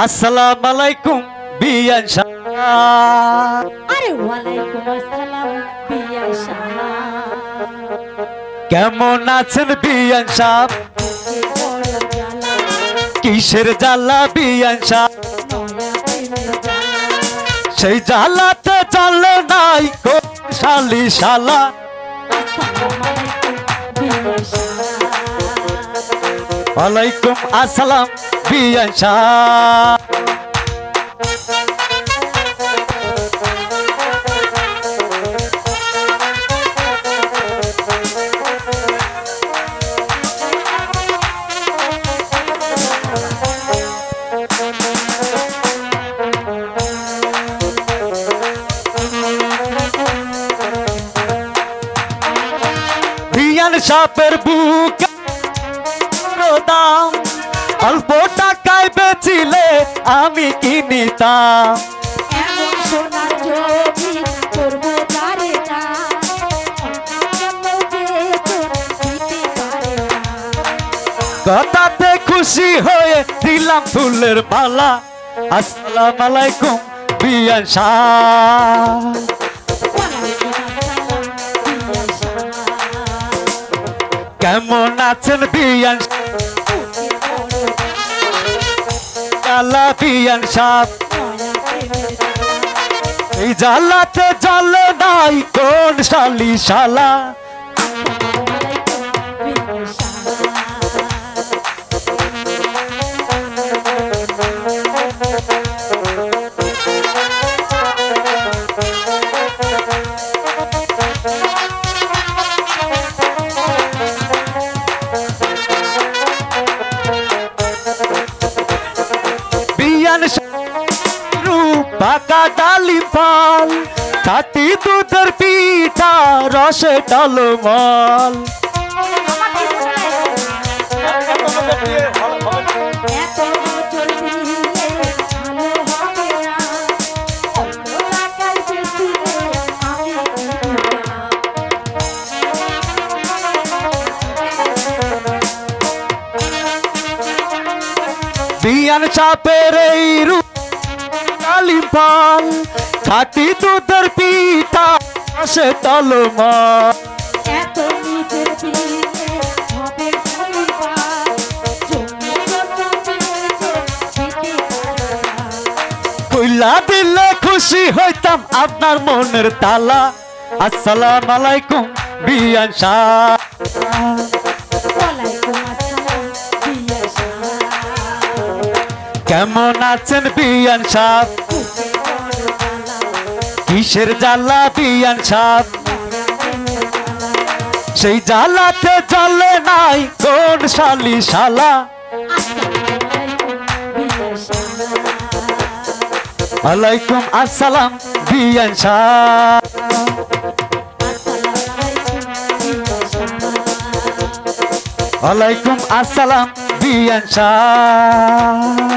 আসসালাম আলাইকুম বিয়ান শাহ। আরে ওয়ালাইকুম আসসালাম বিয়া শাহ। কেমন আছেন বিয়ান জ্বালা কিসের জ্বালা বিয়ান শাহ জ্বালা সেই জ্বালাতে চলে নাই শালি শালা। ওয়ালাইকুম আসসালাম বিয়ান শাহ। সাপের বুক দাম অল্প টাকায় বেচিলে আমি কিনিতাম এমন সোনার জমি করব পারে না। কথাতে খুশি হয়ে দিলাম ফুলের মালা। আসসালাম আলাইকুম বিয়ান কেমন আছেন বিয়ান প্রেমের জ্বালা এই জালাতে জালে নাই কোন শালি শালা পাকা ডালিম ফল খাটি দুধের পিঠা রসে টলমল। বিয়ান চাপের এই রূপ খাটি দুধের পিঠা রসে টলমল এত নিজের হবে দিলে খুশি হইতাম আপনার মনের তালা। আসসালাম আলাইকুম বিয়ান শাহ কেমন আছেন বিয়ান জ্বালা কিসের জ্বালা বিয়ান জ্বালা সেই জ্বালাতে চলে নাই কোন শালি শালা? আলাইকুম আসসালাম বিয়ান শাহ আলাইকুম আসসালাম বিয়ান শাহ